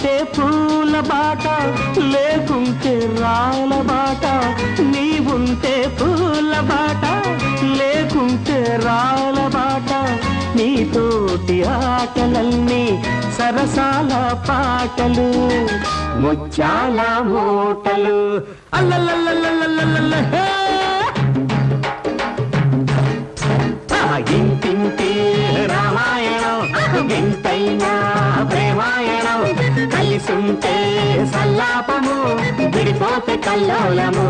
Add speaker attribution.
Speaker 1: ఉంటే పూల బాట లేకుంటే రాల బాట నీవుంటే పూల బాట లేకుంటే రాల బాట. నీతోటి ఆటలన్నీ సరసాల పాటలు ముచ్చాల మూటలు. అల్లల్లల్లల్లల్లల్ల ఇంటింటి రామాయణం ఇంత ఉంటే సల్లాపము విడిపోతే కల్లోలము.